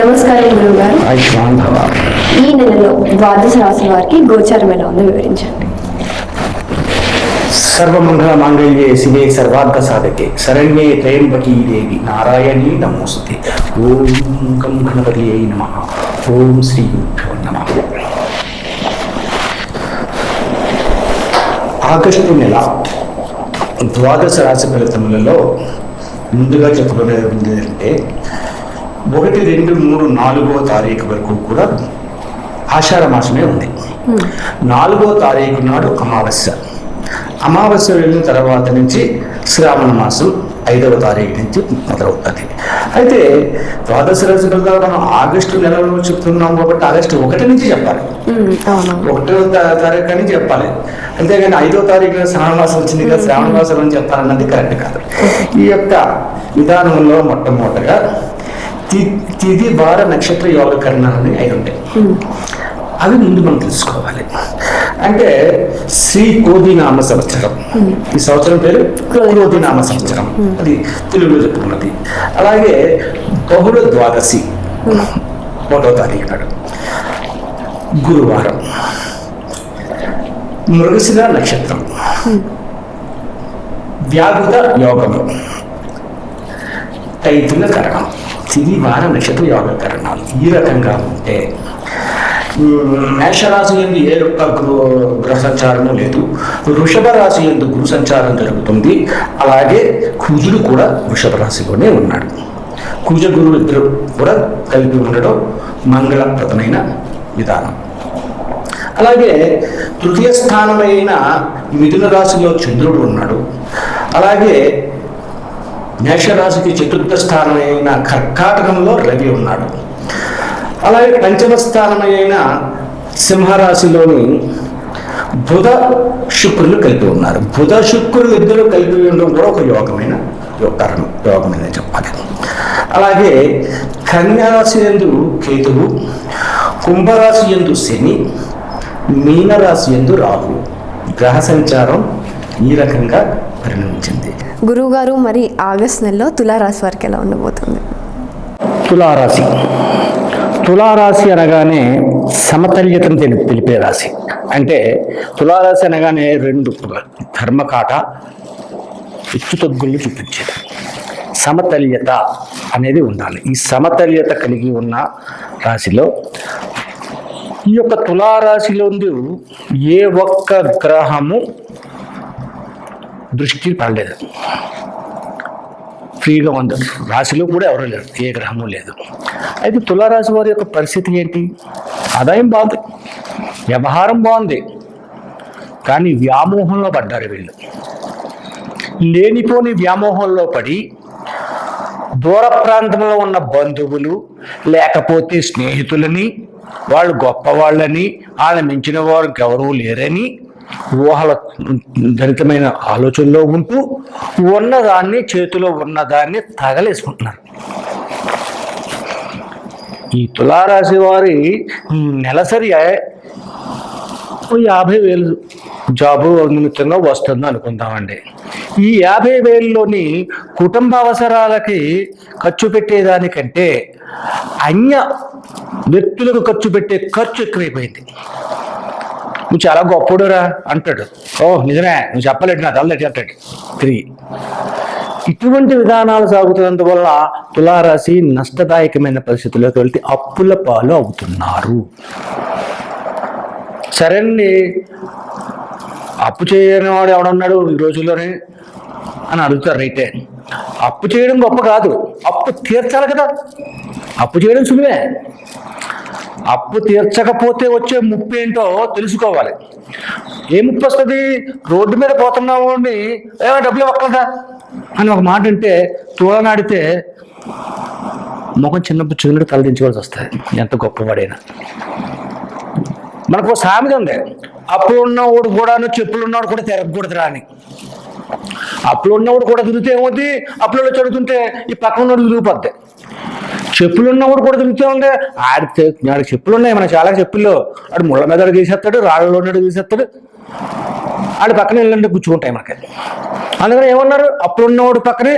నమస్కారం గురువు గారు. ఈ నెలలో ద్వాదశ రాశి వారికి గోచారం ఎలా ఉందో వివరించండి. సర్వమంగళ మాంగళ్యే శివే సర్వార్థ సాధకే. శరణ్యే త్రయంబకీ దేవి. నారాయణీ నమోస్తే ఓం గం గణపతి నమ. ఓం శ్రీ నమ. ఆగస్టు నెల ద్వాదశ రాశి ఫలితములలో ముందుగా చెప్పుకునేది ఏంటంటే ఒకటి రెండు మూడు నాలుగో తారీఖు వరకు కూడా ఆషాఢ మాసమే ఉంది. నాలుగో తారీఖు నాడు అమావాస్య. అమావాస్య వెళ్ళిన తర్వాత నుంచి శ్రావణ మాసం ఐదవ తారీఖు నుంచి మొదలవుతుంది. అయితే ద్వాదశ ఫలితాలు మనం ఆగస్టు నెలలో చెప్తున్నాం కాబట్టి ఆగస్టు ఒకటి నుంచి చెప్పాలి. ఒకటో తారీఖు అని చెప్పాలి. అంతేగాని ఐదో తారీఖున శ్రావణ మాసం వచ్చింది కదా శ్రావణ మాసం అని చెప్పాలన్నది కరెక్ట్ కాదు. ఈ యొక్క విధానంలో మొట్టమొదటగా తి- తిథి వార నక్షత్ర యోగకరణాలని అయి ఉంటాయి అవి ముందు మనం తెలుసుకోవాలి. అంటే శ్రీ కోదినామ సంవత్సరం. ఈ సంవత్సరం పేరు కోదినామ సంవత్సరం. అది తెలుగులో చెప్పుకున్నది. అలాగే బహుళ ద్వాదశి ఒకటో తారీఖు నాడు. గురువారం. మృగశిర నక్షత్రం. వ్యాధుత యోగము. తైతుల కరణం. తిని వార నక్షత్ర యోగ కరణాలు. ఈ రకంగా ఉంటే మేషరాశి ఎందు ఏ యొక్క గృహ గ్రహ సంచారము లేదు. వృషభ రాశి ఎందు గురు సంచారం జరుగుతుంది. అలాగే కుజుడు కూడా వృషభ రాశిలోనే ఉన్నాడు. కుజ గురువు ఇద్దరు కూడా కలిపి ఉండడం మంగళప్రదమైన విధానం. అలాగే తృతీయ స్థానమైన మిథున రాశిలో చంద్రుడు ఉన్నాడు. అలాగే మేషరాశికి చతుర్థ స్థానమైన కర్కాటకంలో రవి ఉన్నాడు. అలాగే పంచమ స్థానమైన సింహరాశిలోని బుధ శుక్రులు కలిపి ఉన్నారు. బుధ శుక్రులు ఇద్దరు కలిపి ఉండడం కూడా ఒక యోగమైన యోగకరణం యోగమైన చెప్పాలి. అలాగే కన్యారాశి ఎందు కేతువు కుంభరాశి ఎందు శని మీనరాశి ఎందు రాహు. గ్రహ సంచారం ఈ రకంగా పరిణమించింది. గురువుగారు మరి ఆగస్ట్ నెలలో తులారాశి వారికి ఎలా ఉండబోతుంది? తులారాశి. తులారాశి అనగానే సమతల్యతను తెలి తెలిపే రాశి. అంటే తులారాశి అనగానే రెండు ధర్మకాట హెచ్చు తగ్గుల్ని చూపించేది. సమతల్యత అనేది ఉండాలి. ఈ సమతల్యత కలిగి ఉన్న రాశిలో ఈ యొక్క తులారాశిలో ఏ ఒక్క గ్రహము దృష్టి పడలేదు. ఫ్రీగా ఉంది. రాశిలో కూడా ఎవరూ లేరు. ఏ గ్రహము లేదు. అయితే తులారాశి వారి యొక్క పరిస్థితి ఏంటి? ఆదాయం బాగుంది. వ్యవహారం బాగుంది. కానీ వ్యామోహంలో పడ్డారు వీళ్ళు. లేనిపోని వ్యామోహంలో పడి దూర ప్రాంతంలో ఉన్న బంధువులు లేకపోతే స్నేహితులని వాళ్ళు గొప్పవాళ్ళని వాళ్ళని మించిన వారు ఎవరూ లేరని ఊహల జనితమైన ఆలోచనలో ఉంటూ ఉన్నదాన్ని చేతిలో ఉన్నదాన్ని తగలేసుకుంటున్నారు. ఈ తులారాశి వారి నెలసరి యాభై వేలు జాబు నిమిత్తంగా వస్తుంది అనుకుందామండి. ఈ యాభై వేలలోని కుటుంబ అవసరాలకి ఖర్చు పెట్టేదానికంటే అన్య వ్యక్తులకు ఖర్చు పెట్టే ఖర్చు ఎక్కువైపోయింది. నువ్వు చాలా గొప్పడురా అంటాడు. ఓ నిజమే నువ్వు చెప్పలేడు నా తల అంటాడు. తిరిగి. ఇటువంటి విధానాలు సాగుతున్నందువల్ల తులారాశి నష్టదాయకమైన పరిస్థితుల్లోకి వెళ్తే అప్పుల పాలు అవుతున్నారు. సరే అండి అప్పు చేయని వాడు ఎవడన్నాడు ఈ రోజుల్లోనే అని అడుగుతారు రైతే. అప్పు చేయడం గొప్ప కాదు. అప్పు తీర్చాలి కదా. అప్పు చేయడం సులువే. అప్పు తీర్చకపోతే వచ్చే ముప్పు ఏంటో తెలుసుకోవాలి. ఏ ముప్పు వస్తుంది? రోడ్డు మీద పోతున్నాము అండి ఏమో డబ్బులు ఇవ్వక్కదా అని ఒక మాట అంటే తోలనాడితే ముఖం చిన్నప్పుడు చిన్నప్పుడు తలదించుకోవాల్సి వస్తుంది ఎంత గొప్పవాడైనా. మనకు ఒక సామెత ఉంది. అప్పుడు ఉన్నవాడు కూడాను చెప్పులు ఉన్నవాడు కూడా తిరగకూడదురా అని. అప్పుడు ఉన్నవాడు కూడా తిరిగితే ఏమవుతుంది అప్పులలో చదువుతుంటే ఈ పక్కన ఉన్నవాడు తిరిగిపోద్ది. చెప్పులు ఉన్నవాడు కూడా తిరుగుతూ ఉండే ఆడితే నాడు చెప్పులు ఉన్నాయి మన చాలా చెప్పుల్లో. ఆడు ముళ్ళ మీద తీసేస్తాడు రాళ్ళలో ఉన్నాడు తీసేస్తాడు ఆడు పక్కన వెళ్ళండి గుచ్చుకుంటాయి మనకి. అందుకని ఏమన్నారు? అప్పుడు ఉన్నవాడు పక్కనే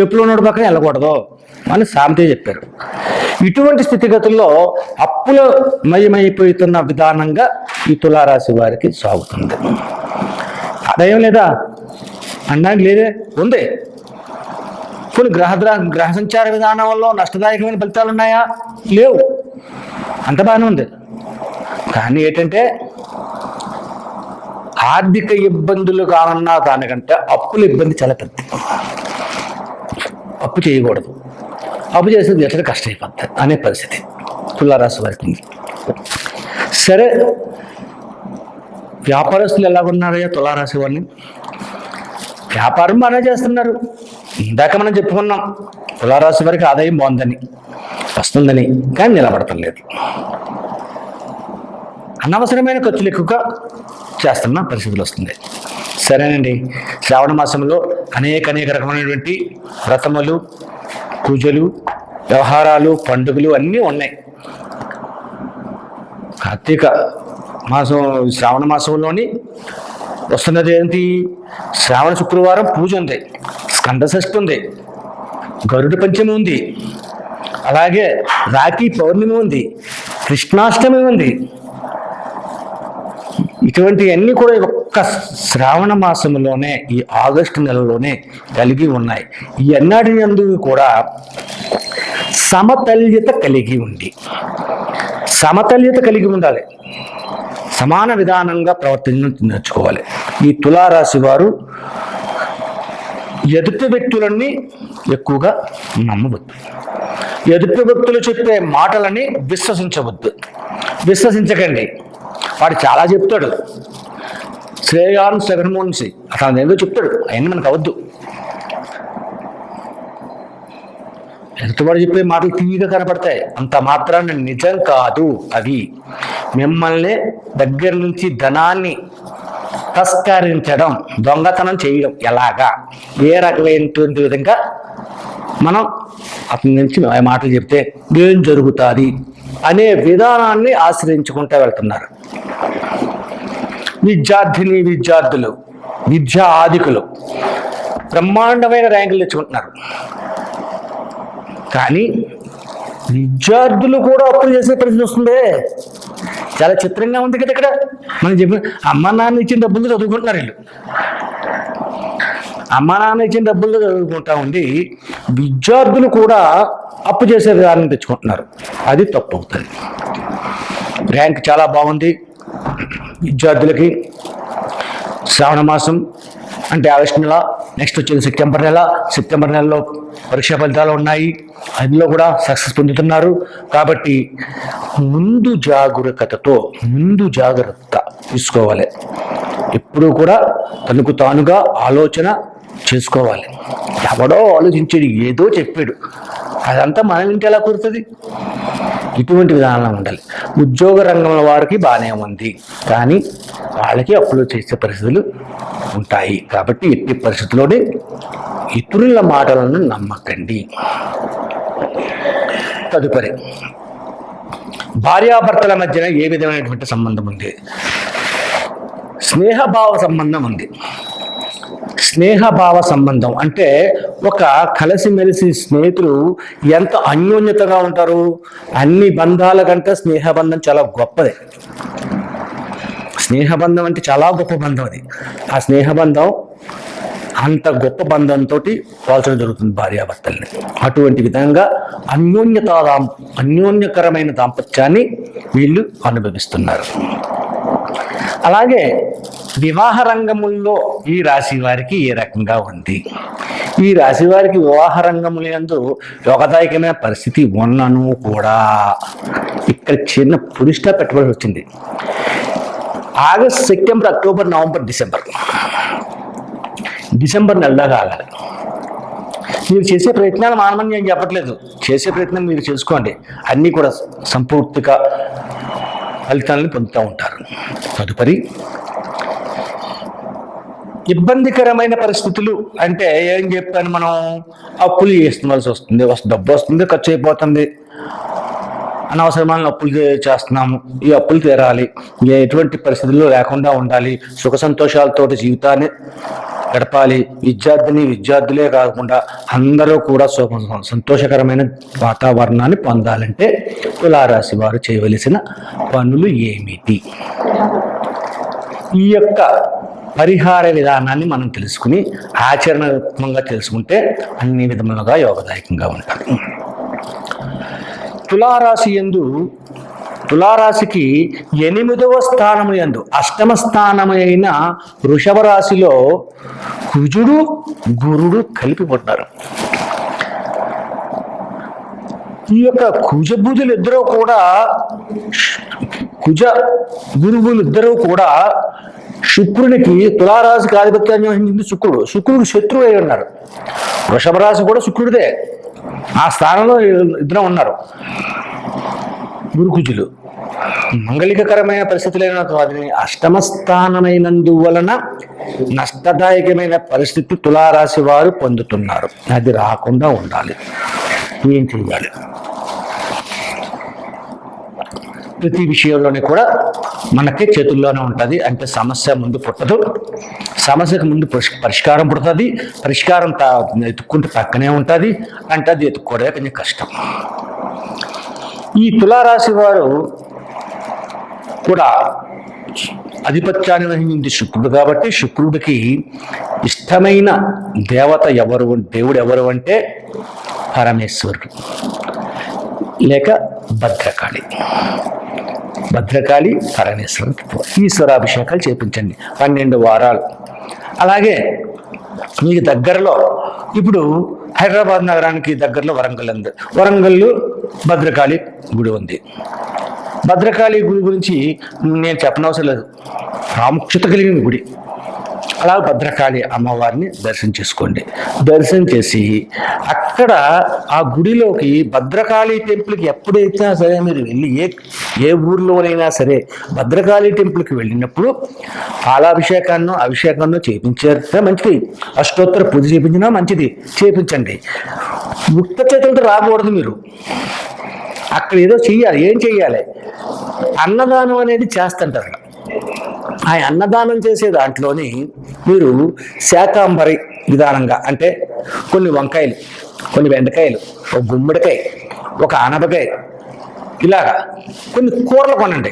చెప్పులు ఉన్నవాడు పక్కనే వెళ్ళకూడదు అని సామెతే చెప్పారు. ఇటువంటి స్థితిగతుల్లో అప్పుల మయమైపోతున్న విధానంగా ఈ తులారాశి వారికి సాగుతుంది. అదేం లేదా? అనడానికి లేదే? ఉంది. కొన్ని గ్రహ గ్రహ సంచార విధానంలో నష్టదాయకమైన ఫలితాలు ఉన్నాయా? లేవు. అంత బాగానే ఉంది. కానీ ఏంటంటే ఆర్థిక ఇబ్బందులు కానున్నా దానికంటే అప్పుల ఇబ్బంది చాలా పెద్ద అప్పు చేయకూడదు. అప్పు చేసేది ఎట్లా కష్టమైపోద్ది అనే పరిస్థితి. తులారాశి వారికి సరే వ్యాపారస్తులు ఎలాగున్నారయ్యా తులారాశి వారిని? వ్యాపారం బాగానే చేస్తున్నారు. ఇందాక మనం చెప్పుకున్నాం తులారాశి వారికి ఆదాయం బాగుందని వస్తుందని కానీ నిలబడటం లేదు. అనవసరమైన ఖర్చులు ఎక్కువగా చేస్తున్న పరిస్థితులు వస్తుంది సరేనండి శ్రావణ మాసంలో అనేక అనేక రకమైనటువంటి వ్రతములు పూజలు వ్యవహారాలు పండుగలు అన్నీ ఉన్నాయి. కార్తీక మాసం శ్రావణ మాసంలోని వస్తున్నది ఏంటి? శ్రావణ శుక్రవారం పూజ ఉంది. స్కందషష్ఠి ఉంది. గరుడ పంచమి ఉంది. అలాగే రాఖీ పౌర్ణమి ఉంది. కృష్ణాష్టమి ఉంది. ఇటువంటివన్నీ కూడా ఒక్క శ్రావణ మాసంలోనే ఈ ఆగస్టు నెలలోనే కలిగి ఉన్నాయి. ఈ అన్నాటి అందు కూడా సమతల్యత కలిగి ఉంది. సమతల్యత కలిగి ఉండాలి. సమాన విధానంగా ప్రవర్తించడం నేర్చుకోవాలి. ఈ తులారాశి వారు ఎదుటి వ్యక్తులని ఎక్కువగా నమ్మవద్దు. ఎదుటి వ్యక్తులు చెప్పే మాటలని విశ్వసించవద్దు. విశ్వసించకండి. వాడు చాలా చెప్తాడు. శ్రేయాన్ జగన్మోహన్ సి అతను ఏదో చెప్తాడు. అవన్నీ మనకు అవద్దు. ఎదుటివాడు చెప్పే మాటలు తీయగా కనపడతాయి. అంత మాత్రాన్ని నిజం కాదు అవి. మిమ్మల్ని దగ్గర నుంచి ధనాన్ని తస్కరించడం దొంగతనం చేయడం ఎలాగా? ఏ రకమైనటువంటి విధంగా మనం అతని నుంచి మాటలు చెప్తే ఏం జరుగుతుంది అనే విధానాన్ని ఆశ్రయించుకుంటూ వెళ్తున్నారు. విద్యార్థిని విద్యార్థులు విద్యా ఆధికులు బ్రహ్మాండమైన ర్యాంకులు తెచ్చుకుంటున్నారు. కానీ విద్యార్థులు కూడా అప్పులు చేసే పరిస్థితి వస్తుందే. చాలా చిత్రంగా ఉంది కదా ఇక్కడ. మనం చెప్పిన అమ్మ నాన్న ఇచ్చిన డబ్బులు చదువుకుంటున్నారు వీళ్ళు. అమ్మ నాన్న ఇచ్చిన డబ్బులు చదువుకుంటా ఉండి విద్యార్థులు కూడా అప్పు చేసే విధానం తెచ్చుకుంటున్నారు. అది తప్పు అవుతుంది. ర్యాంక్ చాలా బాగుంది. విద్యార్థులకి శ్రావణ మాసం అంటే ఆగస్టు నెల నెక్స్ట్ వచ్చేది సెప్టెంబర్ నెల. సెప్టెంబర్ నెలలో పరీక్ష ఫలితాలు ఉన్నాయి. అందులో కూడా సక్సెస్ పొందుతున్నారు. కాబట్టి ముందు జాగ్రత్తతో ముందు జాగ్రత్త తీసుకోవాలి. ఎప్పుడూ కూడా తనకు తానుగా ఆలోచన చేసుకోవాలి. ఎవడో ఆలోచించాడు ఏదో చెప్పాడు. అదంతా మన ఇంటి ఎలా కుదురుతుంది? ఇటువంటి విధానం ఉండాలి. ఉద్యోగ రంగంలో వారికి బాగానే ఉంది. కానీ వాళ్ళకి అప్పులు చేసే పరిస్థితులు ఉంటాయి. కాబట్టి ఎట్టి పరిస్థితుల్లోనే ఇతరుల మాటలను నమ్మకండి. తదుపరి భార్యాభర్తల మధ్యన ఏ విధమైనటువంటి సంబంధం ఉంది? స్నేహభావ సంబంధం ఉంది. స్నేహభావ సంబంధం అంటే ఒక కలిసిమెలిసి స్నేహితులు ఎంత అన్యోన్యతగా ఉంటారు? అన్ని బంధాల కంటే స్నేహబంధం చాలా గొప్పది. స్నేహబంధం అంటే చాలా గొప్ప బంధం అది. ఆ స్నేహబంధం అంత గొప్ప బంధంతో పోల్చడం జరుగుతుంది భార్యాభర్తల్ని. అటువంటి విధంగా అన్యోన్యత అన్యోన్యకరమైన దాంపత్యాన్ని వీళ్ళు అనుభవిస్తున్నారు. అలాగే వివాహ రంగముల్లో ఈ రాశి వారికి ఏ రకంగా ఉంది? ఈ రాశి వారికి వివాహ రంగములందు యోగదాయకమైన పరిస్థితి ఉన్నను కూడా. ఇక్కడ చిన్న పురిష్ట పెట్టుబడి వచ్చింది. August September October November December. December నెలదా కాగాలి. మీరు చేసే ప్రయత్నాలు మానమని నేను చెప్పట్లేదు. చేసే ప్రయత్నం మీరు చేసుకోండి. అన్నీ కూడా సంపూర్తిగా ఫలితాలను పొందుతూ ఉంటారు. తదుపరి ఇబ్బందికరమైన పరిస్థితులు అంటే ఏం చెప్పాను మనం? అప్పులు చేస్తున్నవలసి వస్తుంది డబ్బు వస్తుంది ఖర్చు అయిపోతుంది. అనవసరమైన అప్పులు చేస్తున్నాము. ఈ అప్పులు తీరాలి. ఎటువంటి పరిస్థితుల్లో లేకుండా ఉండాలి. సుఖ సంతోషాలతోటి జీవితాన్ని గడపాలి. విద్యార్థిని విద్యార్థులే కాకుండా అందరూ కూడా సుఖ సంతోషకరమైన వాతావరణాన్ని పొందాలంటే తులారాశి వారు చేయవలసిన పనులు ఏమిటి? ఈ యొక్క పరిహార విధానాన్ని మనం తెలుసుకుని ఆచరణాత్మకంగా తెలుసుకుంటే అన్ని విధములుగా యోగదాయకంగా ఉంటుంది తులారాశి ఎందు తులారాశికి ఎనిమిదవ స్థానము ఎందు అష్టమ స్థానమైన వృషభ రాశిలో కుజుడు గురుడు కలిపి పడ్డారు ఈ యొక్క కుజ ఇద్దరూ కూడా కుజ గురువులు ఇద్దరూ కూడా శుక్రునికి తులారాశికి ఆధిపత్యాన్ని వహించింది శుక్రుడు. శుక్రుడు శత్రువు అయి ఉన్నారు. వృషభ రాశి కూడా శుక్రుడిదే. ఆ స్థానంలో ఇద్దరు ఉన్నారు. గురుకుజులు. మంగళికకరమైన పరిస్థితులైన వాటిని అష్టమ స్థానమైనందువలన నష్టదాయకమైన పరిస్థితి తులారాశి వారు పొందుతున్నారు. అది రాకుండా ఉండాలి. ఏం చేయాలి ప్రతి విషయంలోనే కూడా మనకి చేతుల్లోనే ఉంటుంది. అంటే సమస్య ముందు పుట్టదు. సమస్యకు ముందు పరిష్కారం పుడుతుంది. పరిష్కారం తా ఎత్తుక్కుంటే పక్కనే ఉంటుంది. అంటే అది ఎత్తుక్కోవడమే కొంచెం కష్టం. ఈ తులారాశి వారు కూడా ఆధిపత్యాన్ని వహించింది శుక్రుడు కాబట్టి శుక్రుడికి ఇష్టమైన దేవత ఎవరు దేవుడు ఎవరు అంటే పరమేశ్వరుడు. లేక భద్రకాళి. భద్రకాళి పరమేశ్వరం ఈశ్వరాభిషేకాలు చేపించండి. పన్నెండు వారాలు. అలాగే మీకు దగ్గరలో ఇప్పుడు హైదరాబాద్ నగరానికి దగ్గరలో వరంగల్ ఉంది. వరంగల్లో భద్రకాళి గుడి ఉంది. భద్రకాళి గుడి గురించి నేను చెప్పనవసరం లేదు. ప్రాముఖ్యత కలిగిన గుడి. అలా భద్రకాళి అమ్మవారిని దర్శనం చేసుకోండి. దర్శనం చేసి అక్కడ ఆ గుడిలోకి భద్రకాళి టెంపుల్కి ఎప్పుడైతే సరే మీరు వెళ్ళి ఏ ఏ ఊర్లోనైనా సరే భద్రకాళి టెంపుల్కి వెళ్ళినప్పుడు పాలాభిషేకాన్నో అభిషేకాన్నో చేయించారు మంచిది. అష్టోత్తర పూజ చేయించినా మంచిది. చేయించండి ముక్త చేతులతో రాకూడదు మీరు. అక్కడ ఏదో చెయ్యాలి. ఏం చెయ్యాలి? అన్నదానం అనేది చేస్తుంటారు. ఆ అన్నదానం చేసే దాంట్లోని మీరు శాకాంబరి విధానంగా అంటే కొన్ని వంకాయలు కొన్ని బెండకాయలు ఒక గుమ్మడికాయ ఒక ఆనపకాయ ఇలాగా కొన్ని కూరలు కొనండి.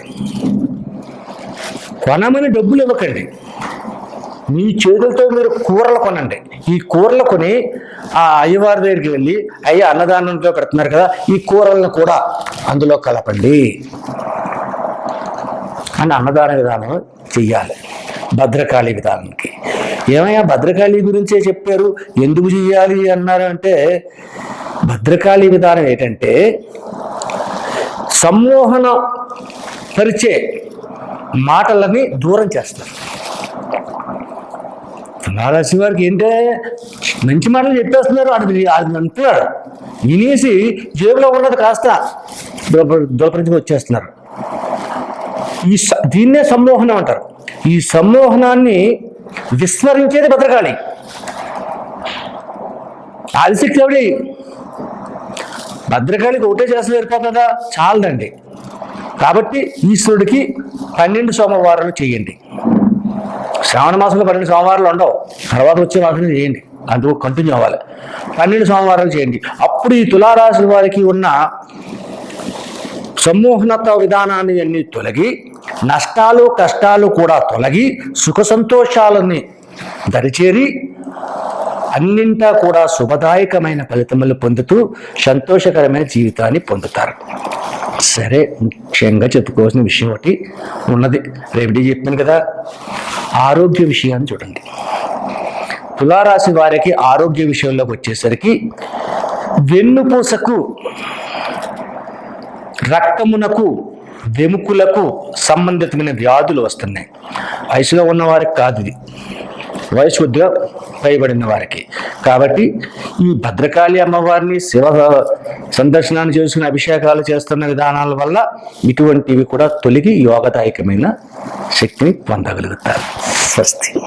కొనమని డబ్బులు ఇవ్వకండి. మీ చేతులతో మీరు కూరలు కొనండి. ఈ కూరలు కొని ఆ అయ్యవారి దగ్గరికి వెళ్ళి అయ్యే అన్నదానంతో పెడుతున్నారు కదా ఈ కూరలను కూడా అందులో కలపండి. అని అన్నదాన విధానం చెయ్యాలి. భద్రకాళి విధానానికి. ఏమయ్యా భద్రకాళి గురించే చెప్పారు? ఎందుకు చెయ్యాలి అన్నారు అంటే భద్రకాళి విధానం ఏంటంటే సమ్మోహన పరిచే మాటలని దూరం చేస్తారు. తులారాశి వారికి ఏంటంటే మంచి మాటలు చెప్పేస్తున్నారు అది అది అంటున్నాడు వినేసి జేబులో ఉన్నది కాస్త దూపరించి వచ్చేస్తున్నారు. ఈ దీన్నే సమ్మోహనం అంటారు. ఈ సమ్మోహనాన్ని విస్మరించేది భద్రకాళి. ఆదిశక్తి ఎవడి? భద్రకాళికి ఒకటే చేస్తే సరిపోతుందా చాలదండి. కాబట్టి ఈశ్వరుడికి పన్నెండు సోమవారాలు చేయండి. శ్రావణ మాసంలో పన్నెండు సోమవారాలు ఉండవు. తర్వాత వచ్చే మాసంలో చేయండి. అందుకు కంటిన్యూ అవ్వాలి. పన్నెండు సోమవారాలు చేయండి. అప్పుడు ఈ తులారాశి వారికి ఉన్న సమ్మోహనత విధానాన్ని అన్ని తొలగి నష్టాలు కష్టాలు కూడా తొలగి సుఖ సంతోషాలని దరిచేరి అన్నింటా కూడా శుభదాయకమైన ఫలితములు పొందుతూ సంతోషకరమైన జీవితాన్ని పొందుతారు. సరే ముఖ్యంగా చెప్పుకోవాల్సిన విషయం ఒకటి ఉన్నది. రెమెడీ చెప్పాను కదా. ఆరోగ్య విషయాన్ని చూడండి. తులారాశి వారికి ఆరోగ్య విషయంలోకి వచ్చేసరికి వెన్నుపూసకు రక్తమునకు వెముకులకు సంబంధితమైన వ్యాధులు వస్తున్నాయి. వయసులో ఉన్న వారికి కాదు ఇది. వయసు కొద్దిగా పైబడిన వారికి. కాబట్టి ఈ భద్రకాళి అమ్మవారిని శివ సందర్శనాన్ని చేసుకుని అభిషేకాలు చేస్తున్న విధానాల వల్ల ఇటువంటివి కూడా తొలగి యోగదాయకమైన శక్తిని పొందగలుగుతారు. స్వస్తి.